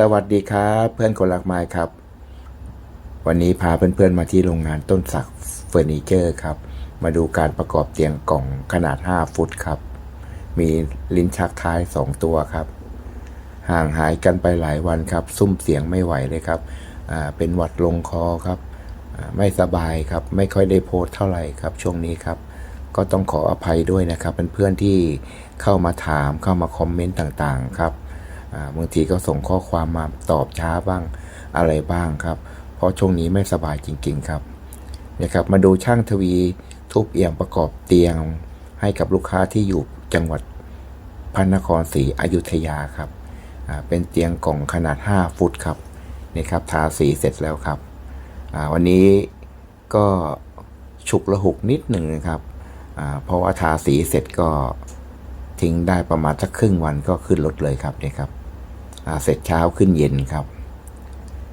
สวัสดีครับ เพื่อนคนรักไม้ครับ วันนี้พาเพื่อนๆมาที่โรงงานต้นสักเฟอร์นิเจอร์ครับ มาดูการประกอบเตียงกล่องขนาด 5 ฟุตครับ มีลิ้นชักท้าย 2 ตัวครับ ห่างหายกันไปหลายวันครับ ซุ่มเสียงไม่ไหวเลยครับเป็นหวัดลงคอครับไม่สบายครับ ไม่ค่อยได้โพสเท่าไหร่ครับ ช่วงนี้ครับ ก็ต้องขออภัยด้วยนะครับเเพื่อนๆที่เข้ามาถามเข้ามาคอมเมนต์ต่างๆครับ บางทีก็ส่งข้อความมาตอบช้าบ้างอะไรบ้างครับ เพราะช่วงนี้ไม่สบายจริง ๆ ครับเนี่ยครับ มาดูช่างทวีทุบเอียงประกอบเตียงให้กับลูกค้าที่อยู่จังหวัดพระนครศรีอยุธยาครับเป็นเตียงกล่องขนาด 5 ฟุตครับนี่ครับทาสีเสร็จแล้วครับวันนี้ก็ฉุกละหุกนิดหนึ่งนะครับเพราะว่าทาสีเสร็จก็ทิ้งได้ประมาณสักครึ่งวันก็ขึ้นรถเลยครับนี่ครับ เสร็จเช้าขึ้นเย็นครับ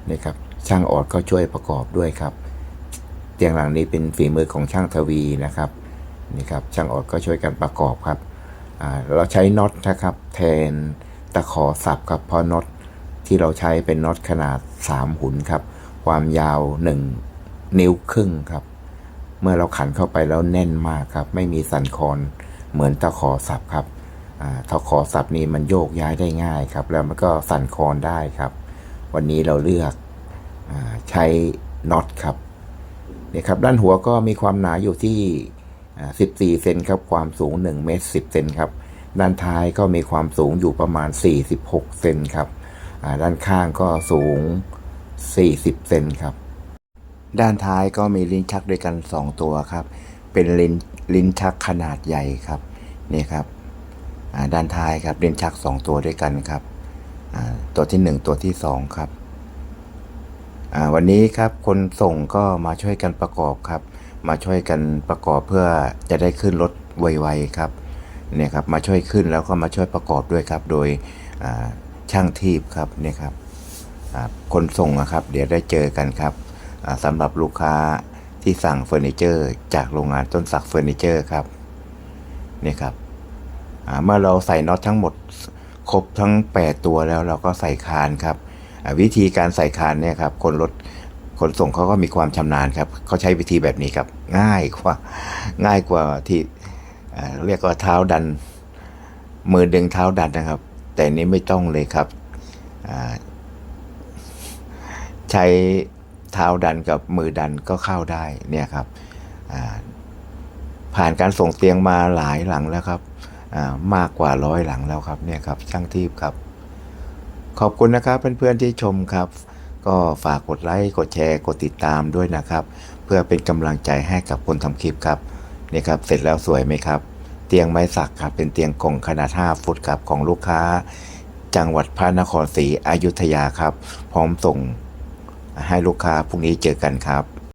นี่ครับช่างออดก็ช่วยประกอบด้วยครับ เตียงหลังนี้เป็นฝีมือของช่างทวีนะครับนี่ครับช่างออดก็ช่วยกันประกอบครับเราใช้น็อตนะครับแทนตะขอสับครับเพราะน็อตที่เราใช้เป็นน็อตขนาด 3 หุนครับ ความยาว 1 นิ้วครึ่งครับ เมื่อเราขันเข้าไปแล้วแน่นมากครับ ไม่มีสันคอนเหมือนตะขอสับครับ อ่าขอสับนี่มันโยกย้ายได้ง่ายครับ แล้วมันก็สั่นคอนได้ครับ วันนี้เราเลือกอใช้น็อตครับนี่ครับด้านหัวก็มีความหนาอยู่ที่ 14 เซนครับ ความสูง 1 เมตร 10 เซนครับ ด้านท้ายก็มีความสูงอยู่ประมาณ 46 เซนครับ ด้านข้างก็สูง 40 เซนครับ ด้านท้ายก็มีลิ้นชักด้วยกัน 2 ตัวครับ เป็นลิ้นลิ้นชักขนาดใหญ่ครับ นี่ครับ ด้านท้ายครับลิ้นชัก 2 ตัวด้วยกันครับตัวที่ 1 ตัวที่ 2 ครับวันนี้ครับคนส่งก็มาช่วยกันประกอบครับ มาช่วยกันประกอบเพื่อจะได้ขึ้นรถไวๆครับเนี่ยครับมาช่วยขึ้นแล้วก็มาช่วยประกอบด้วยครับ โดยช่างทีบครับเนี่ยครับคนส่งนะครับ เดี๋ยวได้เจอกันครับสำหรับลูกค้าที่สั่งเฟอร์นิเจอร์ จากโรงงานต้นสักเฟอร์นิเจอร์ครับนี่ครับ เมื่อเราใส่น็อตทั้งหมดครบทั้ง 8 ตัวแล้วเราก็ใส่คานครับวิธีการใส่คานเนี่ยครับคนรถคนส่งเขาก็มีความชำนาญครับเขาใช้วิธีแบบนี้ครับ ง่ายกว่าง่ายกว่าที่เรียกว่าเท้าดัน มือดึงเท้าดันนะครับ แต่นี้ไม่ต้องเลยครับใช้เท้าดันกับมือดันก็เข้าได้เนี่ยครับผ่านการส่งเตียงมาหลายหลังแล้วครับ มากกว่าร้อยหลังแล้วครับเนี่ยครับช่างทีพครับ ขอบคุณนะครับเพื่อนๆที่ชมครับ ก็ฝากกดไลค์กดแชร์กดติดตามด้วยนะครับ เพื่อเป็นกำลังใจให้กับคนทำคลิปครับนี่ครับเสร็จแล้วสวยไหมครับ เตียงไม้สักครับเป็นเตียงกล่องขนาด 5 ฟุตครับของลูกค้า จังหวัดพระนครศรีอยุธยาครับ พร้อมส่งให้ลูกค้าพรุ่งนี้เจอกันครับ